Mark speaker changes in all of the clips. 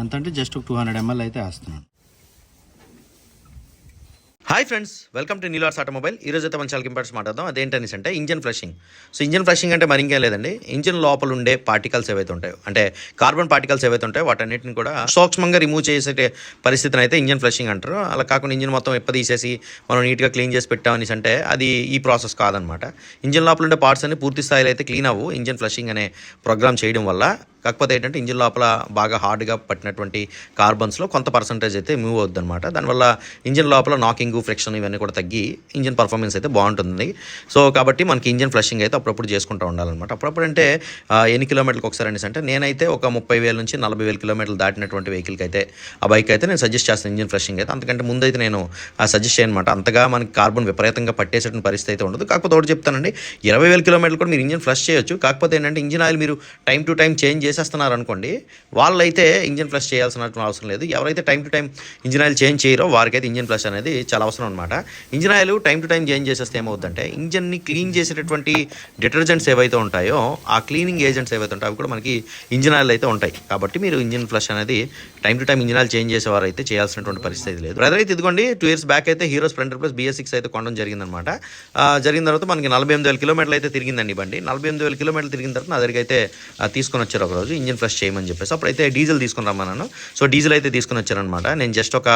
Speaker 1: ఎంత అంటే జస్ట్ ఒక టూ హండ్రెడ్ ఎంఎల్ అయితే వేస్తున్నాను
Speaker 2: హాయ్ ఫ్రెండ్స్ వెల్కమ్ టు నీలార్స్ ఆటోమొబైల్ ఈ రోజు అయితే మన చాలా ఇంపార్టెన్స్ మాట్లాడదాం అదేంటనేసి అంటే engine flushing so engine flushing అంటే మరి ఇంకేం లేదండి. ఇంజన్ లోపల ఉండే పార్టికల్స్ ఏవైతే ఉంటాయో అంటే కార్బన్ పార్టికల్స్ ఏవైతే ఉంటాయో వాటన్నిటిని కూడా సూక్ష్మంగా రిమూవ్ చేసే పరిస్థితిని అయితే ఇంజన్ ఫ్లషింగ్ అంటారు. అలా కాకుండా ఇంజన్ మొత్తం ఎప్పదీసేసి మనం నీట్గా క్లీన్ చేసి పెట్టామనేసి అంటే అది ఈ ప్రాసెస్ కాదనమాట. ఇంజన్ లోపల ఉండే పార్ట్స్ అన్ని పూర్తి స్థాయిలో అయితే క్లీన్ అవ్వు. ఇంజన్ ఫ్లషింగ్ అనే ప్రోగ్రామ్ చేయడం వల్ల కాకపోతే ఏంటంటే ఇంజిన్ లోపల బాగా హార్డ్గా పట్టినటువంటి కార్బన్స్లో కొంత పర్సంటేజ్ అయితే మూవ్ అవుద్ది అనమాట దానివల్ల ఇంజిన్ లోపల నాకింగ్ ఫ్రిక్షన్ ఇవన్నీ కూడా తగ్గి ఇంజిన్ పర్ఫార్మెన్స్ అయితే బాగుంటుంది. సో కాబట్టి మనకి ఇంజిన్ ఫ్లషింగ్ అయితే అప్పుడప్పుడు చేసుకుంటూ ఉండాలన్నమాట. అప్పుడప్పుడు అంటే ఎన్ని కిలోమీటర్లకు ఒకసారి అనేసి అంటే నేనైతే ఒక ముప్పై వేల నుంచి నలభై వేల కిలోమీటర్లు దాటినటువంటి వెహికల్కి అయితే ఆ బైక్ అయితే నేను సజెస్ట్ చేస్తాను ఇంజిన్ ఫ్లషింగ్ అయితే. అంతకంటే ముందు అయితే నేను సజెస్ట్ చేయనమాట అంతగా మనకి కార్బన్ విపరీతంగా పట్టేసేటువంటి పరిస్థితి అయితే ఉండదు. కాకపోతే ఒకటి చెప్తానండి ఇరవై వేల కిలోమీటర్లు కూడా మీరు ఇంజిన్ ఫ్లష్ చేయొచ్చు. కాకపోతే ఏంటంటే ఇంజిన్ ఆయిల్ మీరు టైం టు టైం చేంజ్ చేసి చేసేస్తున్నారు అనుకోండి వాళ్ళైతే ఇంజిన్ ఫ్లష్ చేయాల్సిన అవసరం లేదు. ఎవరైతే time to time engine oil change చేయరో వారికైతే ఇంజిన్ ఫ్లష్ అనేది చాలా అవసరం అనమాట engine oil time to time change చేసేస్తే ఏమవుతుందంటే ఇంజిన్ని క్లీన్ చేసేటటువంటి డిటర్జెంట్స్ ఏవైతే ఉంటాయో ఆ క్లీనింగ్ ఏజెంట్స్ ఏవైతే ఉంటాయో అవి కూడా మనకి ఇంజిన్ ఆయిల్ అయితే ఉంటాయి. కాబట్టి మీరు ఇంజిన్ ఫ్లష్ అనేది time to time engine oil change చేసేవారు అయితే చేయాల్సినటువంటి పరిస్థితి లేదు. బ్రదర్ అయితే ఇదిగోండి టూ ఇయర్స్ బ్యాక్ అయితే Hero Splendor plus BS six అయితే కొనడం జరిగిందనమాట ఆ, జరిగిన తర్వాత మనకి నలభై ఎనిమిది వేల కిలోమీటర్లు అయితే తిరిగిందండి బండి. నలభై ఎనిమిది వేల కిలోమీటర్లు తిరిగిన తర్వాత నా దగ్గరికి అయితే తీసుకొని వచ్చారు ఒకరోజు. ఇంజిన్ ఫ్రెష్ చేయమని చెప్పేసి అప్పుడైతే డీజిల్ తీసుకుని రమ్మన్నాను. సో డీజిల్ అయితే తీసుకొని వచ్చానమాట నేను జస్ట్ ఒక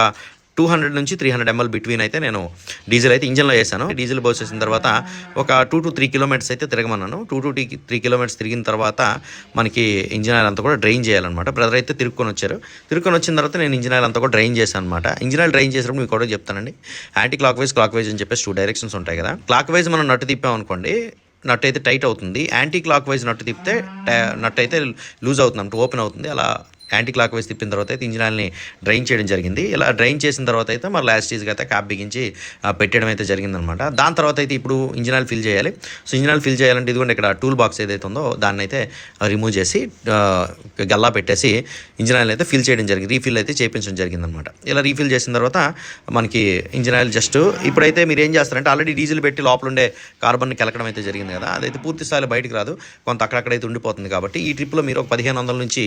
Speaker 2: టూ హండ్రెడ్ నుంచి త్రీ హండ్రెడ్ ఎంఎల్ బిట్వీన్ అయితే నేను డీజిల్ అయితే ఇంజన్లో వేసాను. డీజిల్ పోసేసిన తర్వాత ఒక టూ టు త్రీ కిలోమీటర్స్ అయితే తిరగమన్నాను. టూ టు టీ త్రీ కిలోమీటర్స్ తిరిగిన తర్వాత మనకి ఇంజిన్ ఆయిల్ అంతా కూడా డ్రైన్ చేయాలన్నమాట. బ్రదర్ అయితే తిరుక్కొని వచ్చారు. తిరుక్కొని వచ్చిన తర్వాత నేను ఇంజిన్ ఆయిల్ అంతా కూడా డ్రైన్ చేశాను అనమాట ఇంజిన్ ఆయిల్ డ్రైన్ చేసినప్పుడు మీకు కూడా చెప్తానండి. Anticlockwise clockwise అని చెప్పేసి టూ డైరెక్షన్స్ ఉంటాయి కదా. క్లాక్ వైజ్ మనం నట్టు తిప్పామనుకోండి నట్ అయితే టైట్ అవుతుంది. యాంటీ క్లాక్ వైజ్ నట్టు తిప్పితే టై- నట్ అయితే లూజ్ అవుతుంది అంటే ఓపెన్ అవుతుంది. అలా యాంటీ క్లాక్ వైజ్ తిప్పిన తర్వాత అయితే ఇంజిన్ ఆయిల్ని డ్రైన్ చేయడం జరిగింది. ఇలా డ్రైన్ చేసిన తర్వాత అయితే మరి లాస్ట్ ఈజ్గా అయితే క్యాప్ బిగించి పెట్టడం అయితే జరిగిందనమాట దాని తర్వాత అయితే ఇప్పుడు ఇంజిన్ ఆయిల్ ఫిల్ చేయాలి. సో ఇంజిన్ ఆయిల్ ఫిల్ చేయాలంటే ఇదిగోండి ఇక్కడ టూల్ బాక్స్ ఏదైతే ఉందో దాన్ని అయితే రిమూవ్ చేసి గల్లా పెట్టేసి ఇంజిన్ ఆయిల్ అయితే ఫిల్ చేయడం జరిగింది. రీఫిల్ అయితే చేయించడం జరిగిందనమాట ఇలా రీఫిల్ చేసిన తర్వాత మనకి ఇంజిన్ ఆయిల్ జస్ట్ ఇప్పుడైతే మీరు ఏం చేస్తారంటే ఆల్రెడీ డీజిల్ పెట్టి లోపల ఉండే కార్బన్ కలకడం అయితే జరిగింది కదా. అదైతే పూర్తి స్థాయిలో బయటకు రాదు. కొంత అక్కడక్కడైతే ఉండిపోతుంది కాబట్టి ఈ ట్రిప్లో మీరు ఒక పదిహేను వందల నుంచి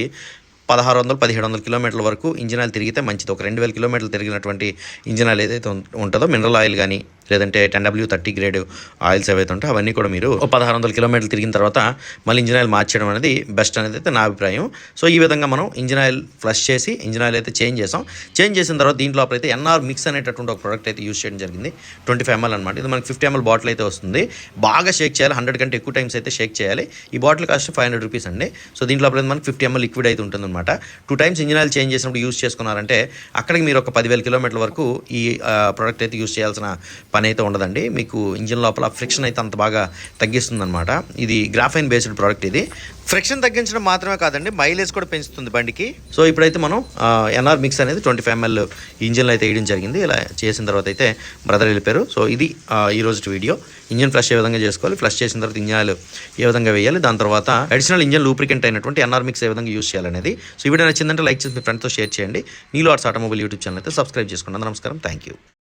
Speaker 2: పదహారు వందలు పదిహేడు వందల కిలోమీటర్ల వరకు ఇంజిన్ ఆయిల్ తిరిగితే మంచిది. ఒక రెండు వేల కిలోమీటర్లు తిరిగినటువంటి ఇంజిన్ ఆయిల్ ఏదైతే ఉంటుందో మినరల్ ఆయిల్ కానీ లేదంటే ten W thirty grade oils ఏవైతే ఉంటాయో అవన్నీ కూడా మీరు పదహారు వందల కిలోమీటర్లు తిరిగిన తర్వాత మళ్ళీ ఇంజిన్ ఆయిల్ మార్చడం అనేది బెస్ట్ అనేది అయితే నా అభిప్రాయం. సో ఈ విధంగా మనం ఇంజిన్ ఆయిల్ ఫ్లష్ చేసి ఇంజిన్ ఆయిల్ అయితే చేంజ్ చేసాం. చేంజ్ చేసిన తర్వాత దీంట్లో అయితే ఎన్ఆర్ మిక్స్ అనేటటువంటి ఒక ప్రోడక్ట్ అయితే యూస్ చేయడం జరిగింది. ట్వంటీ ఫైవ్ ఎంఎల్ అనమాట ఇది మనకి ఫిఫ్టీ ఎంఎల్ బాటిల్ అయితే వస్తుంది. బాగా షేక్ చేయాలి. హండ్రెడ్ కంటే ఎక్కువ టైమ్స్ అయితే షేక్ చేయాలి. ఈ bottle cost five hundred rupees అండి. సో దీంట్లో అయితే మనకి ఫిఫ్టీ ఎంఎల్ లిక్విడ్ అయితే ఉంటుందన్నమాట. Two times engine oil change చేసినప్పుడు యూస్ చేసుకున్నారంటే అక్కడికి మీరు ఒక పదివేల కిలోమీటర్ల వరకు ఈ ప్రోడక్ట్ అయితే యూస్ చేయాల్సిన పని అయితే ఉండదండి. మీకు ఇంజిన్ లోపల ఫ్రిక్షన్ అయితే అంత బాగా తగ్గిస్తుంది ఇది గ్రాఫైన్ బేస్డ్ ప్రోడక్ట్ ఇది. ఫ్రిక్షన్ తగ్గించడం మాత్రమే కాదండి మైలేజ్ కూడా పెంచుతుంది బండికి. సో ఇప్పుడైతే మనం ఎన్ఆర్ మిక్స్ అనేది ట్వంటీ ఫైవ్ ఎంఎల్ ఇంజిన్లో అయితే వేయడం జరిగింది. ఇలా చేసిన తర్వాత అయితే బ్రదర్ వెళ్ళిపోయారు. సో ఇది ఈరోజు ఈ రోజు వీడియో. ఇంజిన్ ఫ్లష్ ఏ విధంగా చేసుకోవాలి ఫ్లష్ చేసిన తర్వాత ఇంజన్ ఏ విధంగా వేయాలి దాని తర్వాత అడిషనల్ ఇంజిన్ లూప్రికెంట్ అయినటువంటి ఎన్ఆర్ మిక్స్ ఏ విధంగా యూస్ చేయాలనేది. సో ఈ వీడియో నచ్చిందంటే లైక్ చేసి మీ ఫ్రెండ్తో షేర్ చేయండి. నీలో ఆర్ట్స్ ఆటోమొబైల్ యూట్యూబ్ ఛానల్ అయితే సబ్స్క్రైబ్ చేసుకోండి నమస్కారం. Thank you